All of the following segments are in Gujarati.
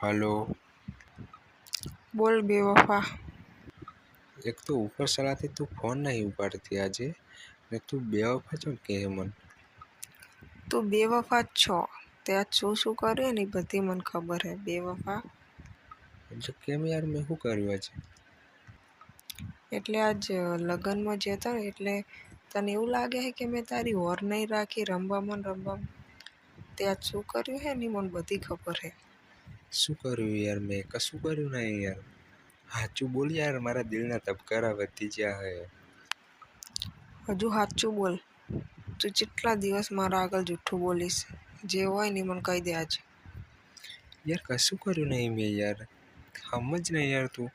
હલો. બોલ બેવફા એક તો ઉપર સલાહથી તું ફોન નહીં ઉપાડતી આજે ને તું બેવફા છો કે મન? તું બેવફા જ છો. તે આજ શું શું કર્યું ને બધી મને ખબર હે. બેવફા એટલે કેમ યાર મેં શું કર્યું આજે? એટલે આજ લગ્નમાં જતા ને એટલે તને એવું લાગે છે કે મેં તારી હોર નહીં રાખી રમવામાં રમવામાં. તે આજ શું કર્યું હે ને મને બધી ખબર હે. શું કર્યું યાર મેં? કશું કર્યું નહીં યાર. સાચું બોલ યાર મારા દિલના ધબકારા વધી ગયા હે. હજુ સાચું બોલ. તું જેટલા દિવસ મારા આગળ જૂઠું બોલીશ જે હોય ને મને કહી દે આજે. યાર કશું કર્યું નહીં મેં યાર. સમજ ને યાર તું.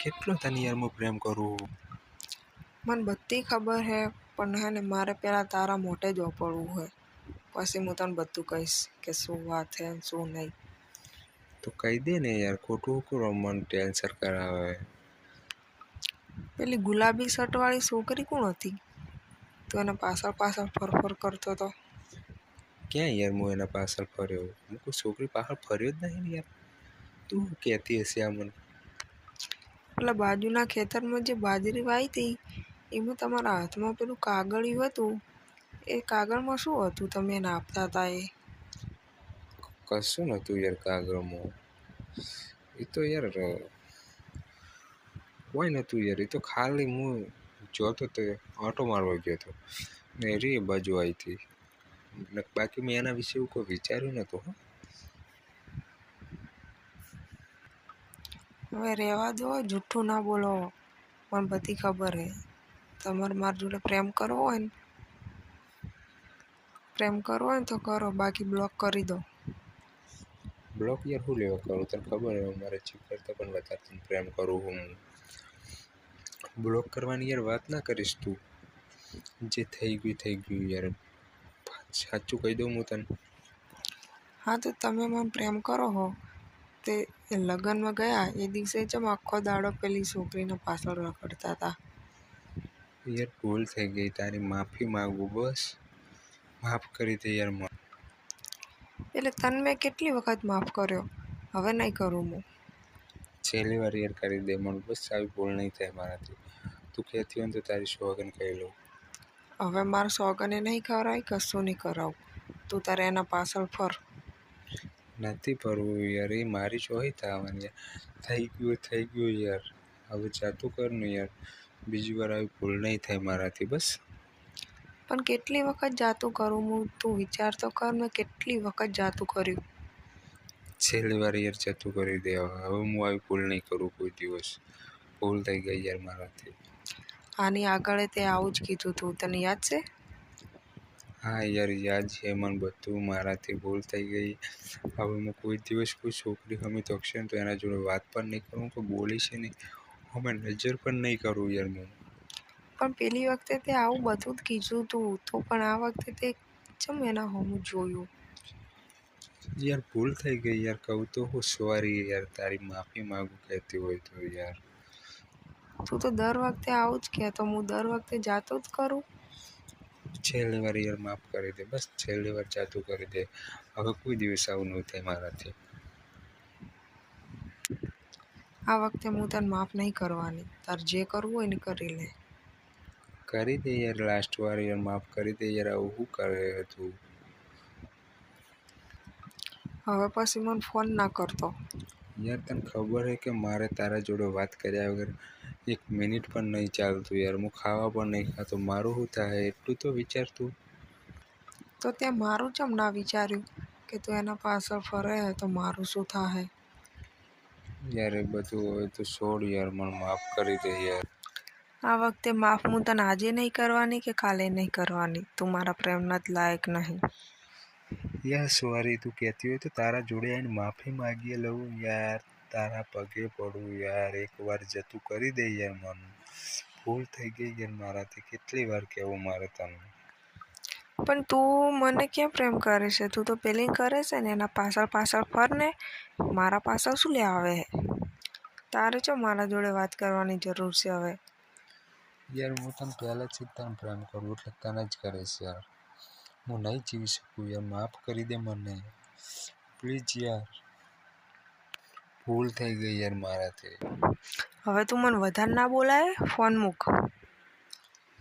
કેટલો તને યાર હું પ્રેમ કરું? મને બધી ખબર હે પણ હે ને મારે પહેલાં તારા મોટે જ ઓપડવું હોય પછી હું તને બધું કહીશ કે શું વાત હે શું નહીં. તો કહી દે ને યાર ખોટું શું રમવાનું ટેન્શન કરાવે. પેલી ગુલાબી શર્ટવાળી છોકરી કોણ હતી? તું એના પાછળ પાછળ ફરફર કરતો હતો ક્યાં યાર હું એના પાછળ ફર્યો? હું કોઈ છોકરી પાછળ ફર્યો જ નહીં યાર. તું કહેતી હશે આ મને? પેલા બાજુના ખેતરમાં જે બાજરી વાવી હતી એમાં તમારા હાથમાં પેલું કાગળિયું હતું. એ કાગળમાં શું હતું? તમે એને આપતા હતા એ? કશું નહોતું યાર કાગળમાં. એ તો યાર કોઈ નહોતું યાર એ તો ખાલી હું જોતો તો ઓટો મારવા ગયો હતો ને રી બાજુ આવી હતી બાકી મેં એના વિશે એવું કોઈ વિચાર્યું નહોતું હો. હવે રહેવા દો જૂઠું ના બોલો. મને બધી ખબર હે. તમારે, મારી જોડે પ્રેમ કરવો હોય ને, પ્રેમ કરવો હોય ને તો કરો, બાકી બ્લોક કરી દો. બ્લોક યાર શું લેવા કરું? તને ખબર હે મારે ચીપ કરતાં પણ વધારે તને પ્રેમ કરું હું. બ્લોક કરવાની યાર વાત ના કરીશ તું. જે થઈ ગયું થઈ ગયું યાર. સાચું કહી દઉં હું તને. હા તો તમે મને પ્રેમ કરો હો. તે એ લગ્નમાં ગયા એ દિવસે જેમ આખો દાડો પેલી છોકરીને પાછળ રખડતા હતા. યાર ભૂલ થઈ ગઈ. તારી માફી માગું બસ. માફ કરી દે યાર એટલે તને મેં કેટલી વખત માફ કર્યો? હવે નહીં કરું હું. છેલ્લી વાર યાર કરી દે મને બસ આવી ભૂલ નહીં થાય મારાથી. તું કહેતી હોય તો તારી સોગન કહી લઉં. હવે મારે સોગને નહીં ખવડાવી કશું નહીં કરાવું. તું તારે એના પાછળ ફર. નથી ફરવું યાર એ મારી ચોહી થવાની યાર થઈ ગયું થઈ ગયું યાર. હવે જાતું કરનું યાર. બીજી વાર આવી ભૂલ નહીં થાય મારાથી બસ. પણ કેટલી વખત જાતું કરું હું? તું વિચાર તો કર મેં કેટલી વખત જાતું કર્યું? છેલ્લી વાર યાર જતું કરી દેવા હવે હું આવી ભૂલ નહીં કરું કોઈ દિવસ. ભૂલ થઈ ગઈ યાર મારાથી. આની આગળ તે આવું જ કીધું તું. તને યાદ છે? હા યાર યાદ છે મને બધું. મારાથી ભૂલ થઈ ગઈ. હવે હું કોઈ દિવસ કોઈ છોકરી હમી તકશે ને તો એના જોડે વાત પણ નહીં કરું કોઈ બોલીશ નહીં. હવે નજર પણ નહીં કરું યાર હું. પણ પેલી વખતે તે આવું બધું જ કીધું તું. તો પણ આ વખતે તે ચમ એના હોમું જોયું? યાર ભૂલ થઈ ગઈ યાર. કહું તો હું સોરી યાર. તારી માફી માગું કહેતી હોય તો યાર. તું તો દર વખતે આવું જ કહેતો હું દર વખતે જાતો જ કરું? છેલ્લી વાર યાર માફ કરી દે. બસ છેલ્લી વાર જાતું કરી દે. હવે કોઈ દિવસ આવું નહીં થાય મારાથી. આ વખતે હું તને માફ નહીં કરવાની. તાર જે કરવું હોય ને કરી લે. કરી દે યાર લાસ્ટ વાર યાર માફ કરી દે યાર આવું શું કરે તું? હવે પછી મને ફોન ના કરતો. યાર તને ખબર છે કે મારે તારા જોડે વાત કર્યા વગર એક મિનિટ પણ નહીં ચાલતું યાર. હું ખાવા પણ નહીં ખાતો. મારું શું થાય? એટલું તો વિચારતું તો. તે મારું ચમ ના વિચાર્યું કે તું એના પાછળ ફરે તો મારું શું થાય? યાર એ બધું હવે તો છોડ યાર. મને માફ કરી દે યાર. આ વખતે માફ હું તને આજે નહીં કરવાની કે કાલે નહીં કરવાની? તું મારા પ્રેમના જ લાયક નહીં. યાર સોરી તું કહેતી હોય તો તારા જોડે આવીને માફી માગીએ લઉં. યાર તારા પગે પડું યાર. એકવાર જતું કરી દે યાર મન. ભૂલ થઈ ગઈ યાર મારાથી. કેટલી વાર કહેવું મારે તને? પણ તું મને ક્યાં પ્રેમ કરે છે? તું તો પેલિંગ કરે છે ને એના પાછળ પાછળ ફરને મારા પાછળ શું લે આવે? તારે જો મારા જોડે વાત કરવાની જરૂર છે હવે? યાર હું તને પહેલાંથી જ તને પ્રેમ કરું એટલે તને જ કરીશ યાર. હું નહીં જીવી શકું યાર માફ કરી દે મને. પ્લીઝ યાર. ભૂલ થઈ ગઈ યાર મારાથી. હવે તું મને વધારે ના બોલાય ફોન મૂક.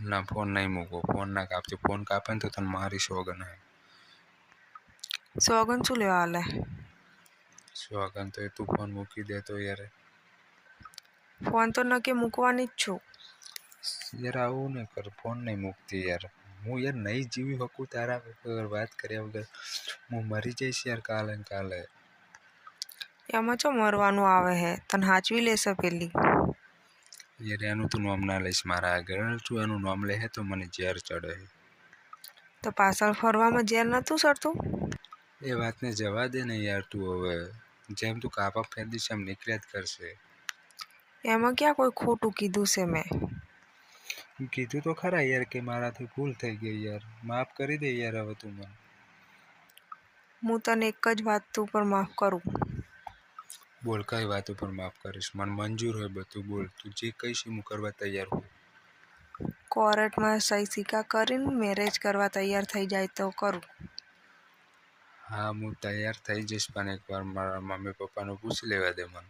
ના ફોન નહીં મૂકો. ફોન ના કાપજો. ફોન કાપે ને તો તને મારી સોગન હે સોગન શું લેવા હાલે સોગન તો એ તું ફોન મૂકી દે તો યાર. ફોન તો નક્કી મૂકવાની જ છું. યાર આવું નહીં કર ફોન નહીં મૂકતી યાર. હું યાર નહીં જીવી શકું તારા વગર વાત કર્યા વગર. હું મરી જઈશ યાર કાલે ને કાલે. એમાં ચો મરવાનું આવે હે? તને હાચવી લેશે પેલી? યાર એનું તું નામ ના લઈશ મારા આગળ. તું એનું નામ લે તો મને ઝેર ચડે તો પાછળ ફરવામાં ઝેર નહોતું ચડતું એ વાતને જવા દે ને યાર તું હવે. જેમ તું કાપા ફેર દઈશ એમ નીકળ્યા જ કરશે. એમાં ક્યાં કોઈ ખોટું કીધું છે મેં? કીધું તો ખરા યાર કે મારાથી ભૂલ થઈ ગઈ યાર. માફ કરી દે યાર હવે તું મને. હું તને એક જ વાત ઉપર માફ કરું. બોલ કઈ વાત ઉપર માફ કરીશ? મને મંજૂર હોય બધું. બોલ તું જે કહીશ હું કરવા તૈયાર હું કોર્ટમાં સહી સિક્કા કરીને મેરેજ કરવા તૈયાર થઈ જાય તો કરું. હા હું તૈયાર થઈ જઈશ પણ એકવાર મારા મમ્મી પપ્પાને પૂછી લેવા દે મને.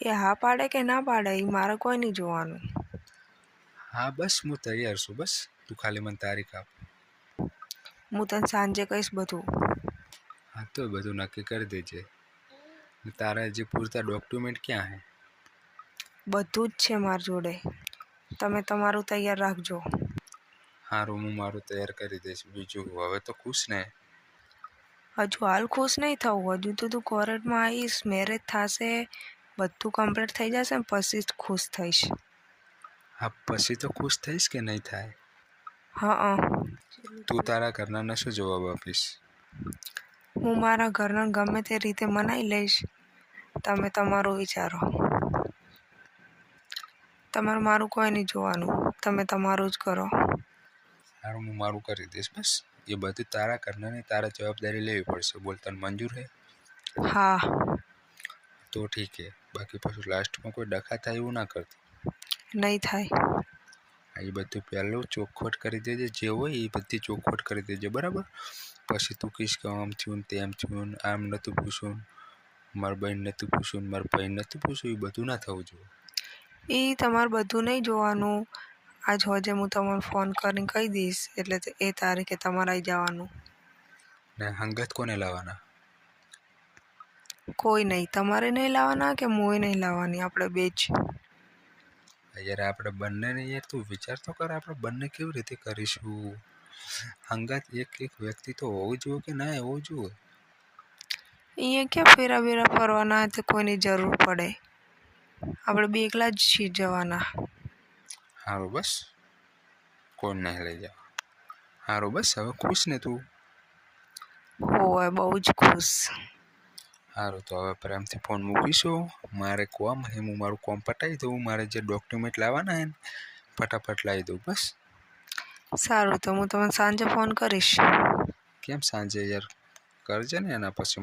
એ હા પાડે કે ના પાડે એ મારે કોઈ નહીં જોવાનું. હા બસ હું તૈયાર છું બસ તું ખાલી મને તારીખ આપ હું તને સાંજે કહીશ બધું હા તો બધું નક્કી કરી દેજે ને તારા જે પૂરતા ડોક્યુમેન્ટ ક્યાં હે બધું જ છે મારી જોડે તમે તમારું તૈયાર રાખજો હારું હું મારું તૈયાર કરી દઈશ બીજું હવે તો ખુશ ને હજુ હાલ ખુશ નહીં થવું હજુ તો તું કોર્ટમાં આવીશ મેરેજ થશે બધું કમ્પ્લીટ થઈ જશે ને પછી જ ખુશ થઈશ હા પછી તો ખુશ થઈશ કે નહીં થાય? હા. તું તારા ઘરનાને શું જવાબ આપીશ. હું મારા ઘરના ગમે તે રીતે મનાઈ લઈશ. તમે તમારું વિચારો. તમારે મારું કોઈ નહીં જોવાનું. તમે તમારું જ કરો. સારું હું મારું કરી દઈશ બસ. એ બધું તારા ઘરનાની તારા જવાબદારી લેવી પડશે. બોલ તને મંજૂર હે? હા. તો ઠીક હે. બાકી પછી લાસ્ટમાં કોઈ ડખા થાય એવું ના કરતો. નહીં થાય. એ બધું પહેલું ચોખવટ કરી દેજે જે હોય એ બધી ચોખવટ કરી દેજે બરાબર? પછી તું કહીશ કે આમ થયું તેમ થયું આમ નહોતું પૂછું મારા બહેન નહોતું માર મારા ભાઈ નહોતું પૂછું એ બધું ના થવું જોઈએ. એ તમારે બધું નહીં જોવાનું. આજ હોજે હું તમને ફોન કરીને કહી દઈશ એટલે એ તારીખે તમારે આવી જવાનું. ને હંગત કોને લાવવાના? કોઈ નહીં તમારે નહીં લાવવાના કે હું નહીં લાવવાની? આપણે બે જ. યાર આપણે બંનેને યાર તું વિચાર તો કર આપણે બંને કેવી રીતે કરીશું? હંગાત એક એક વ્યક્તિ તો હોવું જોઈએ કે ના હોવું જોઈએ? અહીંયા ક્યાં ફેરા બેરા ફરવાના તે કોઈની જરૂર પડે. આપણે બે એકલા જ છીએ જવાના. સારું બસ. કોણ નહીં લઈ જાવ. સારું બસ હવે ખુશ ને તું? હોય બહુ જ ખુશ. સારું તો હવે પ્રેમથી ફોન મૂકીશું. મારે કોમ હે હું મારું કોમ પટાવી દઉં મારે જે ડોક્યુમેન્ટ લાવવાના હે ને ફટાફટ લાવી દઉં બસ. સારું તો હું તમને સાંજે ફોન કરીશ. કેમ સાંજે યાર? કરજે ને એના પછી